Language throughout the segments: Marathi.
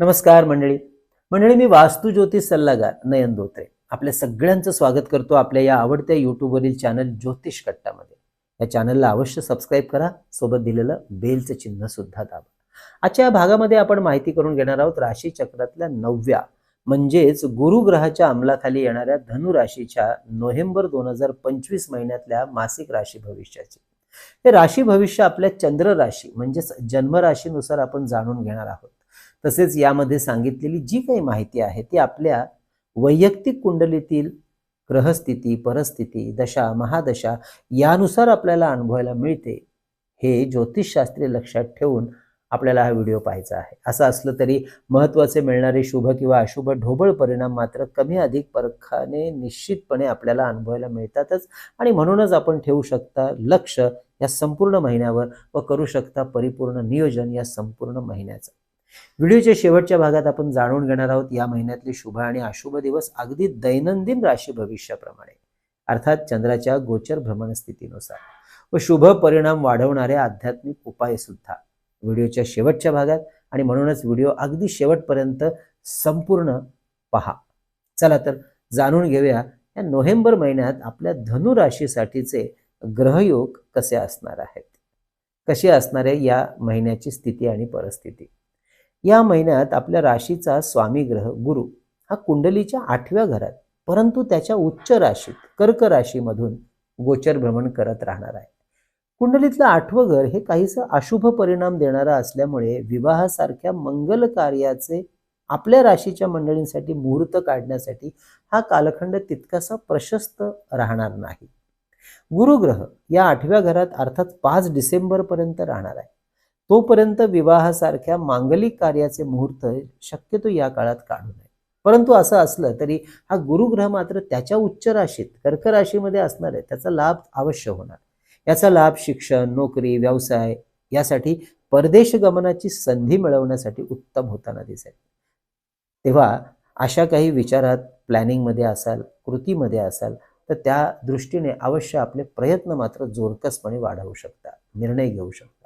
नमस्कार मंडळी. मंडळी मी वास्तू ज्योतिष सल्लागार नयन धोत्रे. आपल्या सगळ्यांचं स्वागत करतो आपल्या या आवडत्या यूट्यूबवरील चॅनल ज्योतिष कट्टामध्ये. या चॅनलला अवश्य सबस्क्राईब करा सोबत दिलेलं बेलचं चिन्ह सुद्धा दाबा. आजच्या या भागामध्ये आपण माहिती करून घेणार आहोत राशी चक्रातल्या नवव्या म्हणजेच गुरुग्रहाच्या अंमलाखाली येणाऱ्या धनु राशीच्या नोव्हेंबर दोन हजार पंचवीस महिन्यातल्या मासिक राशी भविष्याची. हे राशी भविष्य आपल्या चंद्र राशी म्हणजेच जन्मराशीनुसार आपण जाणून घेणार आहोत. तसेच यामध्ये सांगितलेली जी काही माहिती आहे ती आपल्या वैयक्तिक कुंडलीतील ग्रहस्थिती परस्थिती दशा महादशा यानुसार आपल्याला अनुभवायला मिळते हे ज्योतिषशास्त्रीय लक्षात ठेवून आपल्याला हा व्हिडिओ पाहायचा आहे. असं असलं तरी महत्त्वाचे मिळणारे शुभ किंवा अशुभ ढोबळ परिणाम मात्र कमी अधिक परखाने निश्चितपणे आपल्याला अनुभवायला मिळतातच आणि म्हणूनच आपण ठेवू शकता लक्ष या संपूर्ण महिन्यावर व करू शकता परिपूर्ण नियोजन या संपूर्ण महिन्याचं. व्हिडिओच्या शेवटच्या भागात आपण जाणून घेणार आहोत या महिन्यातले शुभ आणि अशुभ दिवस अगदी दैनंदिन राशी भविष्याप्रमाणे. अर्थात चंद्राच्या गोचर भ्रमण स्थितीनुसार. व शुभ परिणाम वाढवणारे आध्यात्मिक उपाय सुद्धा. व्हिडिओच्या शेवटच्या भागात आणि म्हणूनच व्हिडिओ अगदी शेवटपर्यंत संपूर्ण पहा. चला तर जाणून घेऊया या नोव्हेंबर महिन्यात आपल्या धनु राशीसाठीचे ग्रहयोग कसे असणार आहेत? कशी असणार आहे या महिन्याची स्थिती आणि परिस्थिती? या महिन्यात आपल्या राशीचा स्वामी ग्रह गुरु हा कुंडलीच्या आठव्या घरात परंतु त्याच्या उच्च राशीत कर्क राशीमधून गोचर भ्रमण करत राहणार आहे. कुंडलीतलं आठवं घर हे काहीसं अशुभ परिणाम देणारं असल्यामुळे विवाहासारख्या मंगल कार्याचे आपल्या राशीच्या मंडळींसाठी मुहूर्त काढण्यासाठी हा कालखंड तितकासा प्रशस्त राहणार नाही. गुरुग्रह या आठव्या घरात अर्थात पाच डिसेंबर पर्यंत राहणार आहे. तोपर्यंत विवाहासारख्या मांगलिक कार्याचे मुहूर्त शक्यतो या काळात काढू नये. परंतु असं असलं तरी हा गुरुग्रह मात्र त्याच्या उच्च राशीत कर्क राशीमध्ये असणार आहे त्याचा लाभ अवश्य होणार. याचा लाभ शिक्षण नोकरी व्यवसाय यासाठी परदेश गमनाची संधी मिळवण्यासाठी उत्तम होताना दिसेल. तेव्हा अशा काही विचारात प्लॅनिंगमध्ये असाल कृतीमध्ये असाल तर त्या दृष्टीने अवश्य आपले प्रयत्न मात्र जोरकसपणे वाढवू शकता निर्णय घेऊ शकता.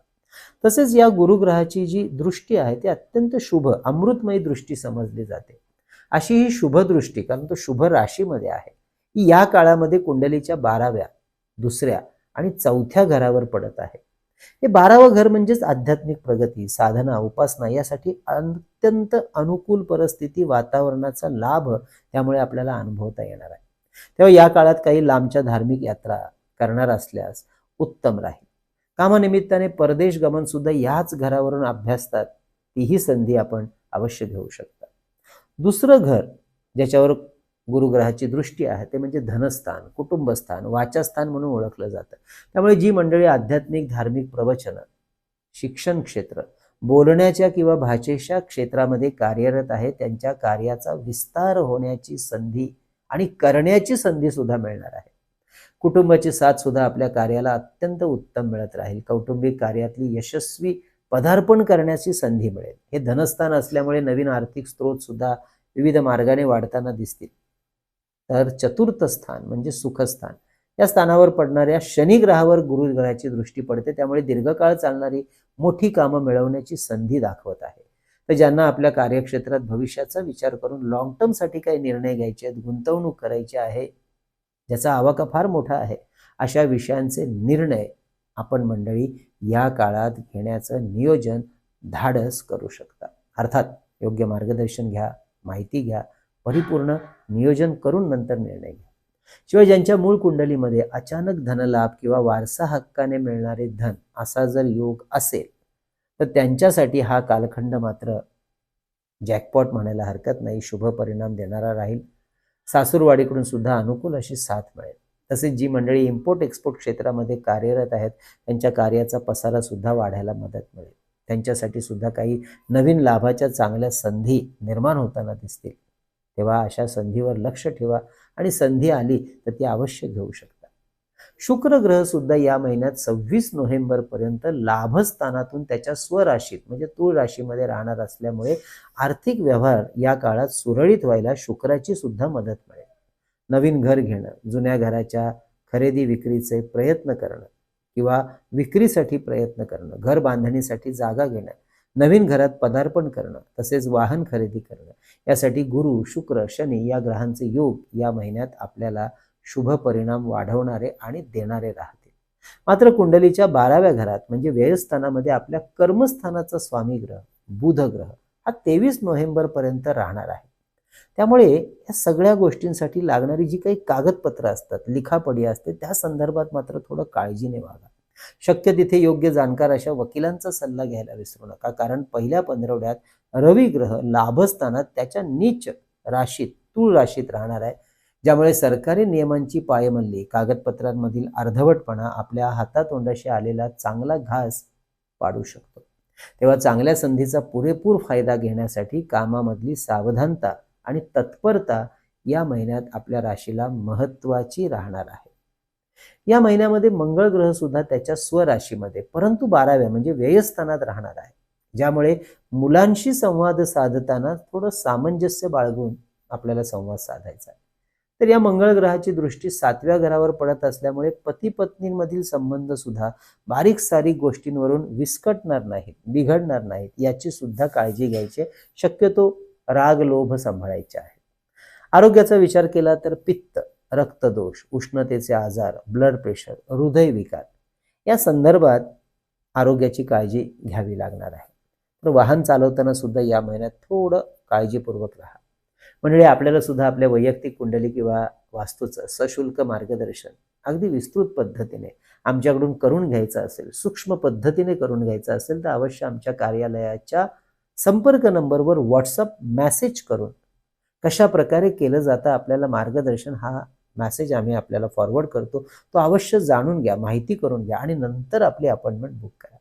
तसेच या गुरुग्रहाची जी दृष्टी आहे ती अत्यंत शुभ अमृतमयी दृष्टी समजली जाते. अशी ही शुभ दृष्टी कारण तो शुभ राशीमध्ये आहे ही या काळामध्ये कुंडलीच्या बाराव्या दुसऱ्या आणि चौथ्या घरावर पडत आहे. हे बारावं घर म्हणजेच आध्यात्मिक प्रगती साधना उपासना यासाठी अत्यंत अनुकूल परिस्थिती वातावरणाचा लाभ त्यामुळे आपल्याला अनुभवता येणार आहे. तेव्हा या काळात काही लांबच्या धार्मिक यात्रा करणार असल्यास उत्तम राहील. कामानिमित्ताने परदेश गमन सुद्धा याच घरावरून अभ्यासतात तीही संधी आपण अवश्य घेऊ शकता. दुसरं घर ज्याच्यावर गुरुग्रहाची दृष्टी आहे ते म्हणजे धनस्थान कुटुंबस्थान वाचस्थान म्हणून ओळखलं जातं. त्यामुळे जी मंडळी आध्यात्मिक धार्मिक प्रवचन शिक्षण क्षेत्र बोलण्याच्या किंवा भाषेच्या क्षेत्रामध्ये कार्यरत आहे त्यांच्या कार्याचा विस्तार होण्याची संधी आणि करण्याची संधी सुद्धा मिळणार आहे. कुटुंबाची साथ सुद्धा आपल्या कार्याला अत्यंत उत्तम मिळत राहील. कौटुंबिक कार्यातली यशस्वी पदार्पण करण्याची संधी मिळेल. हे धनस्थान असल्यामुळे नवीन आर्थिक स्रोत सुद्धा विविध मार्गाने वाढताना दिसतील. तर चतुर्थ स्थान म्हणजे सुखस्थान. या स्थानावर पडणाऱ्या शनी ग्रहावर गुरुग्रहाची दृष्टी पडते. त्यामुळे दीर्घकाळ चालणारी मोठी कामं मिळवण्याची संधी दाखवत आहे. तर ज्यांना आपल्या कार्यक्षेत्रात भविष्याचा विचार करून लॉंग टर्मसाठी काही निर्णय घ्यायचे आहेत गुंतवणूक करायची आहे ज्याचा आवाका फार मोठा आहे. अशा विषयांचे निर्णय आपण मंडळी या काळात घेण्याचं नियोजन धाडस करू शकता. अर्थात योग्य मार्गदर्शन घ्या माहिती घ्या परिपूर्ण नियोजन करून नंतर निर्णय घ्या. शिवाय ज्यांच्या मूळ कुंडलीमध्ये अचानक धनलाभ किंवा वारसा हक्काने मिळणारे धन असा जर योग असेल तर त्यांच्यासाठी हा कालखंड मात्र जॅकपॉट म्हणायला हरकत नाही शुभ परिणाम देणारा राहील. सासूरवाडीकडून सुद्धा अनुकूल अशी साथ मिळेल. तसेच जी मंडळी इम्पोर्ट एक्सपोर्ट क्षेत्रामध्ये कार्यरत आहेत त्यांच्या कार्याचा पसारा सुद्धा वाढायला मदत मिळेल. त्यांच्यासाठी सुद्धा काही नवीन लाभाच्या चांगल्या संधी निर्माण होताना दिसतील. तेव्हा अशा संधीवर लक्ष ठेवा आणि संधी आली तर ती अवश्य घेऊ शकता. शुक्र ग्रह सुद्धा या महिन्यात सव्वीस नोव्हेंबर पर्यंत लाभस्थानातून त्याच्या स्वराशीत म्हणजे तूळ राशीमध्ये राहणार असल्यामुळे आर्थिक व्यवहार या काळात सुरळीत व्हायला शुक्राची सुद्धा मदत मिळेल. नवीन घर घेणं जुन्या घराच्या खरेदी विक्रीचे प्रयत्न करणं किंवा विक्रीसाठी प्रयत्न करणं घर बांधणीसाठी जागा घेणं नवीन घरात पदार्पण करणं तसेच वाहन खरेदी करणं यासाठी गुरु शुक्र शनी या ग्रहांचे योग या महिन्यात आपल्याला शुभ परिणाम वाढवणारे आणि देणारे राहतील. मात्र कुंडलीच्या बाराव्या घरात म्हणजे व्ययस्थानामध्ये आपल्या कर्मस्थानाचा स्वामी ग्रह बुध ग्रह हा तेवीस नोव्हेंबर पर्यंत राहणार आहे. त्यामुळे या सगळ्या गोष्टींसाठी लागणारी जी काही कागदपत्र असतात लिखापडी असते त्या संदर्भात मात्र थोडं काळजीने वागा शक्य तिथे योग्य जाणकार अशा वकिलांचा सल्ला घ्यायला विसरू नका कारण पहिल्या पंधरवड्यात रवी ग्रह लाभस्थानात त्याच्या नीच राशीत तूळ राशीत राहणार आहे. ज्यामुळे सरकारी नियमांची पायमल्ली कागदपत्रांमधील अर्धवटपणा आपल्या हातातोंडाशी आलेला चांगला घास पाडू शकतो. तेव्हा चांगल्या संधीचा पुरेपूर फायदा घेण्यासाठी कामामधली सावधानता आणि तत्परता या महिन्यात आपल्या राशीला महत्वाची राहणार आहे. या महिन्यामध्ये मंगळ ग्रह सुद्धा त्याच्या स्वराशीमध्ये परंतु बाराव्या म्हणजे व्ययस्थानात राहणार आहे. ज्यामुळे मुलांशी संवाद साधताना थोडं सामंजस्य बाळगून आपल्याला संवाद साधायचा आहे. तर या मंगळ ग्रहाची दृष्टी सातव्या घरावर पडत असल्यामुळे पती पत्नींमधील संबंध सुद्धा बारीक सारीक गोष्टींवरून विस्कटणार नाहीत बिघडणार नाहीत याची सुद्धा काळजी घ्यायची शक्यतो राग लोभ सांभाळायचे आहे आरोग्याचा विचार केला तर पित्त रक्तदोष उष्णतेचे आजार ब्लड प्रेशर हृदयविकार या संदर्भात आरोग्याची काळजी घ्यावी लागणार आहे. तर वाहन चालवताना सुद्धा या महिन्यात थोडं काळजीपूर्वक राहा. मंडळी आपल्याला सुद्धा आपल्या वैयक्तिक कुंडली किंवा वास्तूचं सशुल्क मार्गदर्शन अगदी विस्तृत पद्धतीने आमच्याकडून करून घ्यायचं असेल सूक्ष्म पद्धतीने करून घ्यायचं असेल तर अवश्य आमच्या कार्यालयाच्या संपर्क नंबरवर व्हॉट्सअप मेसेज करून कशा प्रकारे केलं जातं आपल्याला मार्गदर्शन हा मेसेज आम्ही आपल्याला फॉरवर्ड करतो. तो अवश्य जाणून घ्या माहिती करून घ्या आणि नंतर आपली अपॉइंटमेंट बुक करा.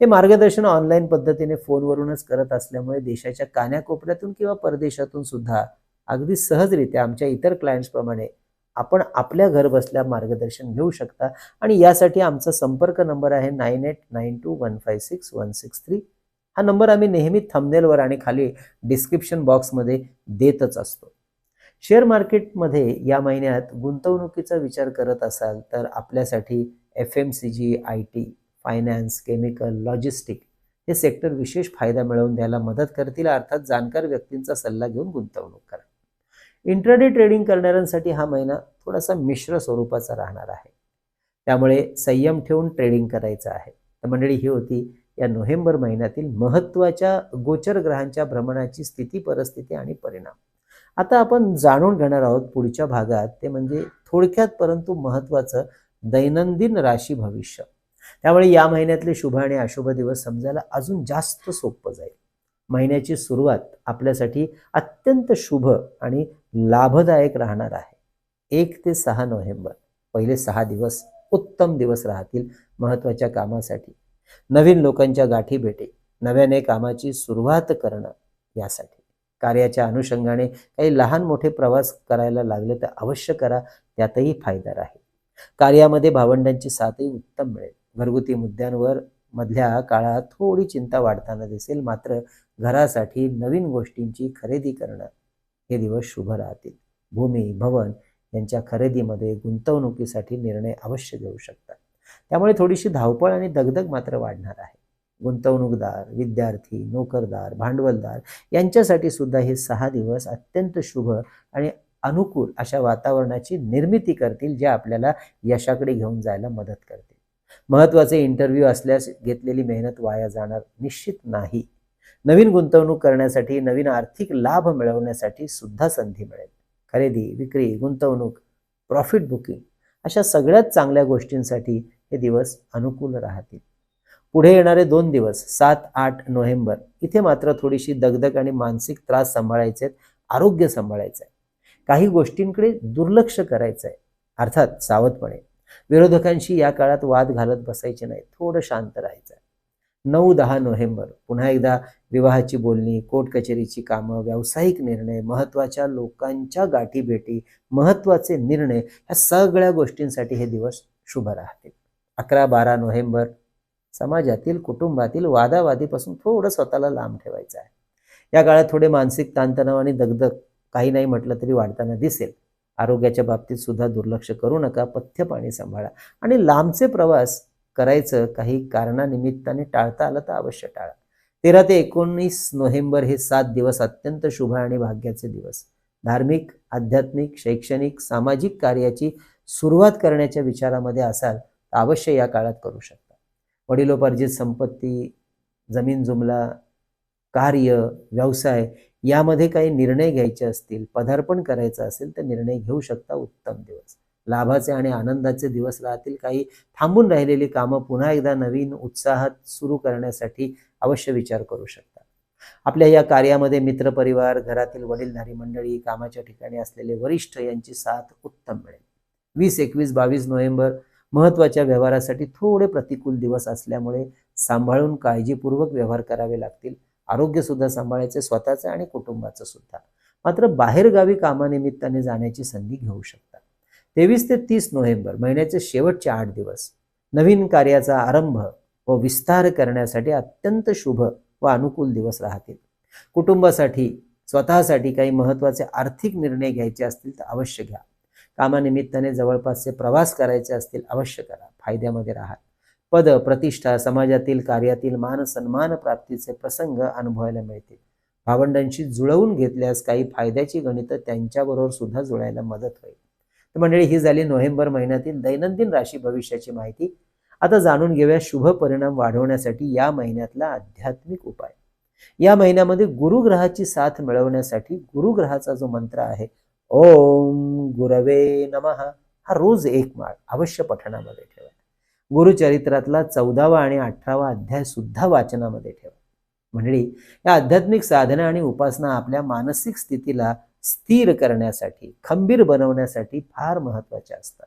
हे मार्गदर्शन ऑनलाईन पद्धतीने फोनवरूनच करत असल्यामुळे देशाच्या कान्याकोपऱ्यातून किंवा परदेशातून सुद्धा अगदी सहजरित्या आमच्या इतर क्लायंट्सप्रमाणे आपण आपल्या घर बसल्या मार्गदर्शन घेऊ शकता. आणि यासाठी आमचा संपर्क नंबर आहे nine eight nine two one five six one six three हा नंबर आम्ही नेहमी थंबनेलवर आणि खाली डिस्क्रिप्शन बॉक्समध्ये देतच असतो. शेअर मार्केटमध्ये या महिन्यात गुंतवणुकीचा विचार करत असाल तर आपल्यासाठी F M C G I T finance chemical logistic हे सेक्टर विशेष फायदा मिळवून द्यायला मदत करतील अर्थात जाणकार व्यक्तींचा सल्ला घेऊन गुंतवणूक करा. इंट्राडे ट्रेडिंग करणाऱ्यांसाठी हा महिना थोडासा मिश्र स्वरूपाचा राहणार आहे. त्यामुळे संयम ठेवून ट्रेडिंग करायचं आहे. तर मंडळी ही होती या नोव्हेंबर महिन्यातील महत्त्वाच्या गोचर ग्रहांच्या भ्रमणाची स्थिती परिस्थिती आणि परिणाम. आता आपण जाणून घेणार आहोत पुढच्या भागात ते म्हणजे थोडक्यात परंतु महत्त्वाचं दैनंदिन राशी भविष्य. त्यामुळे या महिन्यातले शुभ आणि अशुभ दिवस समजायला अजून जास्त सोपं जाईल. महिन्याची सुरुवात आपल्यासाठी अत्यंत शुभ आणि लाभदायक राहणार आहे. एक ते सहा नोव्हेंबर पहिले सहा दिवस उत्तम दिवस राहतील महत्त्वाच्या कामासाठी. नवीन लोकांच्या गाठी भेटी नव्याने कामाची सुरुवात करणं यासाठी. कार्याच्या अनुषंगाने काही लहान मोठे प्रवास करायला लागले तर अवश्य करा त्यातही फायदा राहील. कार्यामध्ये भावंडांची साथही उत्तम मिळेल. घरगुती मुद्द्यांवर मधल्या काळात थोडी चिंता वाढताना दिसेल. मात्र घरासाठी नवीन गोष्टींची खरेदी करणं हे दिवस शुभ राहतील. भूमी भवन यांच्या खरेदीमध्ये गुंतवणुकीसाठी निर्णय अवश्य घेऊ शकतात त्यामुळे थोडीशी धावपळ आणि दगदग मात्र वाढणार आहे. गुंतवणूकदार विद्यार्थी नोकरदार भांडवलदार यांच्यासाठी सुद्धा हे सहा दिवस अत्यंत शुभ आणि अनुकूल अशा वातावरणाची निर्मिती करतील जे आपल्याला यशाकडे घेऊन जायला मदत करतील. महत्त्वाचे इंटरव्ह्यू असल्यास घेतलेली मेहनत वाया जाणार निश्चित नाही. नवीन गुंतवणूक करण्यासाठी नवीन आर्थिक लाभ मिळवण्यासाठी सुद्धा संधी मिळेल. खरेदी विक्री गुंतवणूक प्रॉफिट बुकिंग अशा सगळ्यात चांगल्या गोष्टींसाठी हे दिवस अनुकूल राहतील. पुढे येणारे दोन दिवस सात आठ नोव्हेंबर इथे मात्र थोडीशी दगदग आणि मानसिक त्रास सांभाळायचे आहेत आरोग्य सांभाळायचं आहे काही गोष्टींकडे दुर्लक्ष करायचं आहे अर्थात सावधपणे. विरोधकांशी या काळात वाद घालत बसायचे नाही. थोडं शांत राहायचं. नऊ दहा नोव्हेंबर पुन्हा एकदा विवाहाची बोलणी कोर्ट कचेरीची कामं व्यावसायिक निर्णय महत्त्वाच्या लोकांच्या गाठी भेटी महत्त्वाचे निर्णय ह्या सगळ्या गोष्टींसाठी हे दिवस शुभ राहतील. अकरा बारा नोव्हेंबर समाजातील कुटुंबातील वादावादीपासून थोडं स्वतःला लांब ठेवायचं आहे. या काळात थोडे मानसिक ताणतणाव आणि दगदग काही नाही म्हटलं तरी वाढताना दिसेल. आरोग्याच्या बाबतीत सुद्धा दुर्लक्ष करू नका पथ्य पाणी सांभाळा. आणि लांबचे प्रवास करायचं काही कारणानिमित्ताने टाळता आलं तर अवश्य टाळा. तेरा ते एकोणीस नोव्हेंबर हे सात दिवस अत्यंत शुभ आणि भाग्याचे दिवस. धार्मिक आध्यात्मिक शैक्षणिक सामाजिक कार्याची सुरुवात करण्याच्या विचारामध्ये असाल तर अवश्य या काळात करू शकता. वडिलोपार्जित संपत्ती जमीन जुमला कार्य व्यवसाय यामध्ये काही निर्णय घ्यायचे असतील पदार्पण करायचं असेल तर निर्णय घेऊ शकता उत्तम दिवस. लाभाचे आणि आनंदाचे दिवस राहतील. काही थांबून राहिलेली कामं पुन्हा एकदा नवीन उत्साहात सुरू करण्यासाठी अवश्य विचार करू शकता. आपल्या या कार्यामध्ये मित्रपरिवार घरातील वडीलधारी मंडळी कामाच्या ठिकाणी असलेले वरिष्ठ यांची साथ उत्तम मिळेल. वीस एकवीस बावीस नोव्हेंबर महत्त्वाच्या व्यवहारासाठी थोडे प्रतिकूल दिवस असल्यामुळे सांभाळून काळजीपूर्वक व्यवहार करावे लागतील. आरोग्य सुद्धा सांभाळायचे स्वतःचं आणि कुटुंबाचं सुद्धा. मात्र बाहेरगावी कामानिमित्ताने जाण्याची संधी घेऊ शकता. तेवीस ते तीस नोव्हेंबर महिन्याचे शेवटचे आठ दिवस. नवीन कार्याचा आरंभ व विस्तार करण्यासाठी अत्यंत शुभ व अनुकूल दिवस राहतील. कुटुंबासाठी स्वतःसाठी काही महत्त्वाचे आर्थिक निर्णय घ्यायचे असतील तर अवश्य घ्या. कामानिमित्ताने जवळपासचे प्रवास करायचे असतील अवश्य करा. फायद्यामध्ये राहा. पद प्रतिष्ठा समाजातील कार्यातील मान सन्मान प्राप्तीचे प्रसंग अनुभवायला मिळतील. भावंडांशी जुळवून घेतल्यास काही फायद्याची गणितं त्यांच्याबरोबर सुद्धा जुळायला मदत होईल. तर मंडळी ही झाली नोव्हेंबर महिन्यातील दैनंदिन राशी भविष्याची माहिती. आता जाणून घेऊया शुभ परिणाम वाढवण्यासाठी या महिन्यातला आध्यात्मिक उपाय. या महिन्यामध्ये गुरुग्रहाची साथ मिळवण्यासाठी गुरुग्रहाचा जो मंत्र आहे ओम गुरवे नमः हा रोज एक माळ अवश्य पठणामध्ये ठेवा. गुरुचरित्रातला चौदावा आणि अठरावा अध्याय सुद्धा वाचनामध्ये ठेवा. मंडळी या आध्यात्मिक साधना आणि उपासना आपल्या मानसिक स्थितीला स्थिर करण्यासाठी खंबीर बनवण्यासाठी फार महत्त्वाच्या असतात.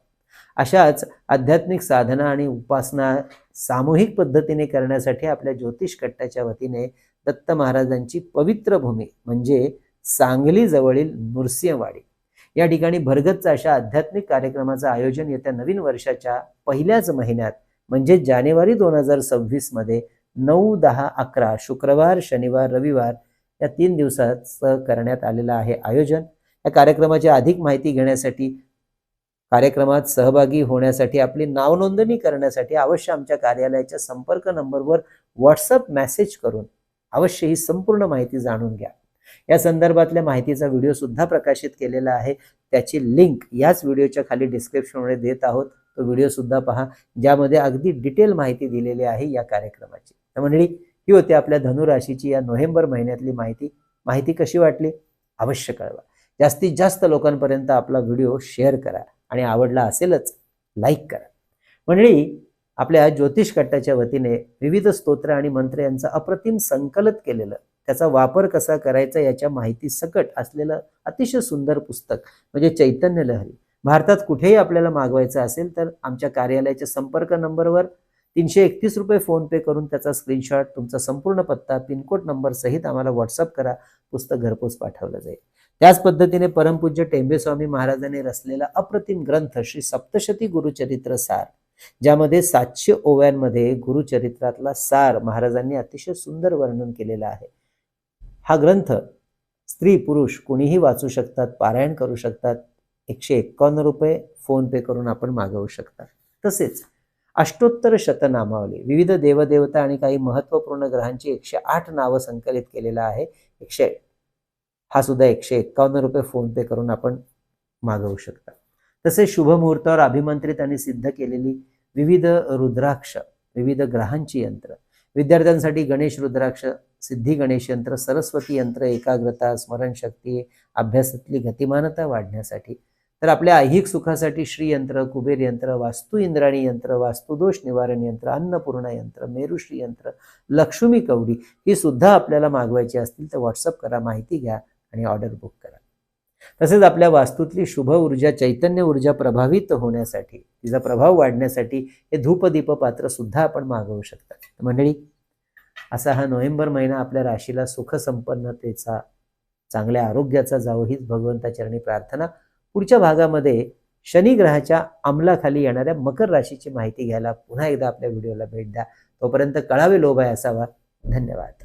अशाच आध्यात्मिक साधना आणि उपासना सामूहिक पद्धतीने करण्यासाठी आपल्या ज्योतिष कट्ट्याच्या वतीने दत्त महाराजांची पवित्र भूमी म्हणजे सांगली जवळील नृसिंहवाडी या ठिकाणी भरगतचं अशा आध्यात्मिक कार्यक्रमाचं आयोजन येत्या नवीन वर्षाच्या पहिल्याच महिन्यात म्हणजे जानेवारी दोन हजार सव्वीसमध्ये नऊ दहा अकरा शुक्रवार शनिवार रविवार या तीन दिवसाचं करण्यात आलेलं आहे आयोजन. या कार्यक्रमाची अधिक माहिती घेण्यासाठी कार्यक्रमात सहभागी होण्यासाठी आपली नावनोंदणी करण्यासाठी अवश्य आमच्या कार्यालयाच्या संपर्क नंबरवर व्हॉट्सअप मेसेज करून अवश्य ही संपूर्ण माहिती जाणून घ्या. या संदर्भातल्या माहितीचा व्हिडिओ सुद्धा प्रकाशित केलेला आहे. त्याची लिंक याच व्हिडिओच्या खाली डिस्क्रिप्शनमध्ये देत आहोत. तो व्हिडिओ सुद्धा पहा ज्यामध्ये अगदी डिटेल माहिती दिलेली आहे या कार्यक्रमाची. तर मंडळी ही होती आपल्या धनुराशीची या नोव्हेंबर महिन्यातली माहिती. माहिती कशी वाटली? अवश्य कळवा. जास्तीत जास्त लोकांपर्यंत आपला व्हिडिओ शेअर करा आणि आवडला असेलच लाईक करा. मंडळी आपल्या ज्योतिष कट्टाच्या वतीने विविध स्तोत्र आणि मंत्र यांचं अप्रतिम संकलित केलेलं त्याचा वापर कसा करायचा याच्या माहिती सकट असलेलं अतिशय सुंदर पुस्तक म्हणजे चैतन्य लहरी. भारतात कुठेही आपल्याला मागवायचं असेल तर आमच्या कार्यालयाच्या संपर्क नंबरवर तीनशे एकतीस रुपये फोन पे करून त्याचा स्क्रीनशॉट तुमचा संपूर्ण पत्ता पिनकोड नंबर सहित आम्हाला व्हॉट्सअप करा पुस्तक घरपोच पाठवलं जाईल. त्याच पद्धतीने परमपूज्य टेंबेस्वामी महाराजांनी रचलेला अप्रतिम ग्रंथ श्री सप्तशती गुरुचरित्र सार ज्यामध्ये सातशे ओव्यांमध्ये गुरुचरित्रातला सार महाराजांनी अतिशय सुंदर वर्णन केलेलं आहे. हा ग्रंथ स्त्री पुरुष कोणीही वाचू शकतात पारायण करू शकतात. एकशे एक्कावन्न रुपये फोनपे करून आपण मागवू शकता तसेच अष्टोत्तर शतनामावली विविध देवदेवता आणि काही महत्त्वपूर्ण ग्रहांची एकशे आठ नावं संकलित केलेलं आहे. एकशे हा सुद्धा एकशे एक्कावन्न रुपये फोनपे करून आपण मागवू शकता. तसेच शुभ मुहूर्तावर अभिमंत्रित आणि सिद्ध केलेली विविध रुद्राक्ष विविध ग्रहांची यंत्र. विद्यार्थ्यांसाठी गणेश रुद्राक्ष सिद्धी गणेश यंत्र सरस्वती यंत्र एकाग्रता स्मरणशक्ती अभ्यासातली गतिमानता वाढण्यासाठी. तर आपल्या ऐहिक सुखासाठी श्रीयंत्र कुबेर यंत्र वास्तू इंद्राणी यंत्र वास्तुदोष निवारण यंत्र अन्नपूर्णा यंत्र मेरुश्री यंत्र लक्ष्मी कवडी ही सुद्धा आपल्याला मागवायची असतील तर व्हॉट्सअप करा माहिती घ्या आणि ऑर्डर बुक करा. तसेच आपल्या वास्तूतली शुभ ऊर्जा चैतन्य ऊर्जा प्रभावित होण्यासाठी तिचा प्रभाव वाढण्यासाठी हे धूपदीप पात्र सुद्धा आपण मागवू शकता. मंडळी असा हा नोव्हेंबर महिना आपल्या राशीला सुखसंपन्नतेचा चांगल्या आरोग्याचा जावो हीच भगवंताचरणी प्रार्थना. पुढच्या भागामध्ये शनी ग्रहाच्या अंमलाखाली येणाऱ्या मकर राशीची माहिती घ्यायला पुन्हा एकदा आपल्या व्हिडिओला भेट द्या. तोपर्यंत कळावे लोभ आहे असावा धन्यवाद.